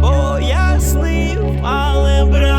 пояснив, але бра